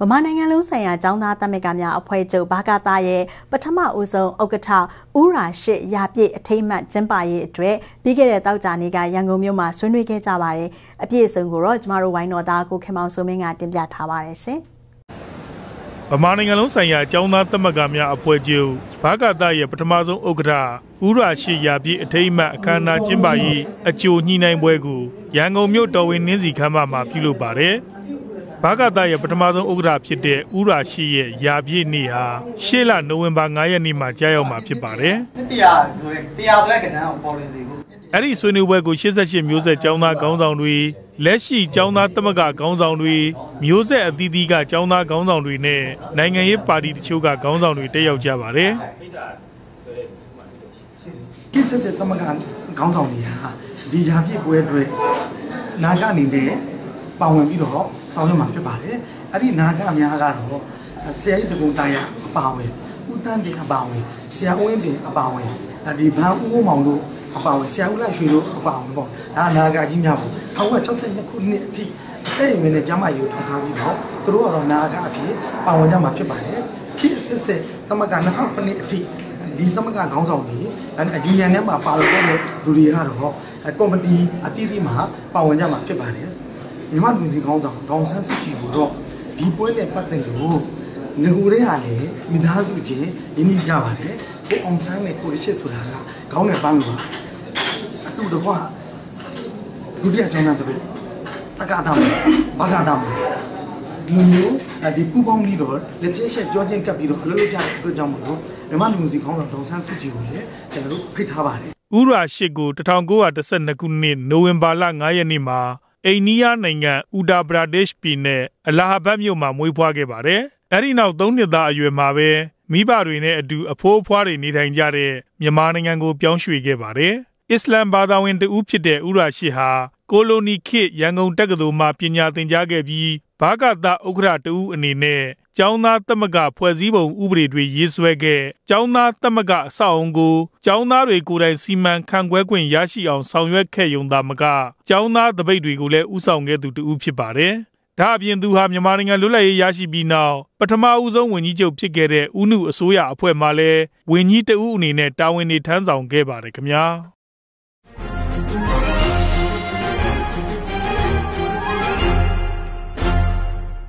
ဗမာနိုင်ငံလုံးဆိုင်ရာចောင်းသားတမကများအဖွဲ့ချုပ်ဘာကာတာရဲ့ပထမဦးဆုံးဥက္ကဋ္ဌဦးရာရှိရာပြည့်အထိမ့်မှတ်ကျင်းပရေးအတွက်ပြီးခဲ့တဲ့တောက်ကြနေ့ကရန်ကုန်မြို့မှာဆွေးနွေးခဲ့ကြပါတယ်။အပြည့်အစုံကိုတော့ကျမတို့ဝိုင်းတော်သားကိုခင်မောင်စိုးမင်းကတင်ပြထားပါတယ်ရှင်။ဗမာနိုင်ငံလုံးဆိုင်ရာကျောင်းသားသမဂ္ဂများအဖွဲ့ချုပ်ဘာကာတာရဲ့ပထမဆုံးဥက္ကဋ္ဌဦးရာရှိရာပြည့်အထိမ်းအမှတ်အခမ်းအနားကျင်းပရေးအကြိုညှိနှိုင်းပွဲကိုရန်ကုန်မြို့တော်ဝင်နှင်းစီခမ်းမမှာပြုလုပ်ပါတယ်။ ဘာကာတာရဲ့ပထမဆုံးဥက္ကဋ္ဌဖြစ်တဲ့ဦးရာရှိရဲ့ရာပြည့်နေ့ဟာရှေ့လနိုဝင်ဘာ9ရက်နေ့မှာကြာရောက်မှာဖြစ်ပါတယ်။တရားဆိုတဲ့တရားဆိုတဲ့ကဏ္ဍကိုပေါ်လွင်စေဖို့အဲ့ဒီဆွေးနွေးပွဲကို88မျိုးဆက်ကျောင်းသားခေါင်းဆောင်တွေလက်ရှိကျောင်းသားသမဂ္ဂခေါင်းဆောင်တွေမျိုးဆက်အသီးသီးကကျောင်းသားခေါင်းဆောင်တွေနဲ့နိုင်ငံရေးပါတီတချို့ကခေါင်းဆောင်တွေတက်ရောက်ကြပါတယ်ကိစ္စစသမဂ္ဂခေါင်းဆောင်တွေဟာဒီရာပြည့်ပွဲအတွက်နာဂအနေနဲ့ ပါဝင်ပြီးတော့ဆောင်ရွက်မှာဖြစ်ပါတယ်အဲ့ဒီနာဂအများကတော့ဆရာကြီးတကုံတာရအပါဝင်ဦးတန်းတင်အပါဝင်ဆရာဦးဝင်းတင်အပါဝင်ဒီဘန်းဦးမောင်တို့အပါဝင်ဆရာဦးလိုက်ရွှေတို့အပါဝင်ပေါ့ဒါနာဂကြီးများပေါ့1962ခုနှစ်အထိတဲ့ရင်နဲ့ကျမကြီးကိုထောက်ထားပြီးတော့သူတို့ကတော့နာဂအဖြစ်ပါဝင်ကြမှာဖြစ်ပါတယ်ဖြစ်အစစ်စစ်တမက2000ခုနှစ်အထိဒီသမဂ္ဂခေါင်းဆောင်တွေအဲယူနီယံထဲမှာပါဝင်တဲ့လူတွေကတော့ကော်မတီအသီးသီးမှာပါဝင်ကြမှာဖြစ်ပါတယ် မြန်မာလူစီခေါင်းဆောင်ဒေါန်ဆန်းစုကြည်ကိုတော့ဒီပွဲနဲ့ပတ်သက်လို့ငကူတွေကလည်းမိသားစုချင်းရင်းနှီးကြပါတယ်ကိုအောင်ဆန်းနဲ့ကိုရချစ်ဆိုတာကခေါင်းနဲ့ပန်းလို့ပါအတူတကွဒုတိယကျောင်းသားတပည့်တက္ကသမှာဘာကသမှာဒီမျိုးဒီပူပေါင်းပြီးတော့လက်ချင်းရှက်ကြောချင်းကပ်ပြီးတော့အလုပ်လုပ်ကြတဲ့အတွက်ကြောင့်မလို့မြန်မာလူမျိုးစီခေါင်းဆောင်ဒေါန်ဆန်းစုကြည်ကိုလည်းကျွန်တော်တို့ဖိတ်ထားပါတယ်ဥရာရှိကို1912ခုနှစ်နိုဝင်ဘာလ9ရက်နေ့မှာ အိန္ဒိယနိုင်ငံဥဒါဘရာဒေ့ရှ်ပြည်နယ်အလာဟာဘတ်မြို့မှာမွေးဖွားခဲ့ပါတယ်။အဲဒီနောက်၃နှစ်သားအရွယ်မှာပဲမိဘတွေနဲ့အတူအဖိုးအဖွားတွေနေထိုင်ကြတဲ့မြန်မာနိုင်ငံကိုပြောင်းရွှေ့ခဲ့ပါတယ်။အစ္စလမ်ဘာသာဝင်တဦးဖြစ်တဲ့ဥရာရှိဟာကိုလိုနီခေတ်ရန်ကုန်တက္ကသိုလ်မှပညာသင်ကြားခဲ့ပြီး ဘာကသဥက္ကဋ္ဌတဦးအနေနဲ့ကျောင်းသားသမဂ္ဂဖွဲ့စည်းပုံဥပဒေတွေရေးဆွဲခဲ့ကျောင်းသားသမဂ္ဂအဆောက်အုံကိုကျောင်းသားတွေကိုယ်တိုင်စီမံခန့်ခွဲခွင့်ရရှိအောင်ဆောင်ရွက်ခဲ့ရုံသာမကကျောင်းသားတပိတ်တွေကိုလည်းဥဆောင်ခဲ့သူတဦးဖြစ်ပါတယ်။ဒါအပြင်သူဟာမြန်မာနိုင်ငံလွတ်လပ်ရေးရရှိပြီးနောက်ပထမဦးဆုံးဝန်ကြီးချုပ်ဖြစ်ခဲ့တဲ့ဦးနုအစိုးရအဖွဲ့မှလည်းဝန်ကြီးတဦးအနေနဲ့တာဝန်တွေထမ်းဆောင်ခဲ့ပါတယ်ခင်ဗျာ။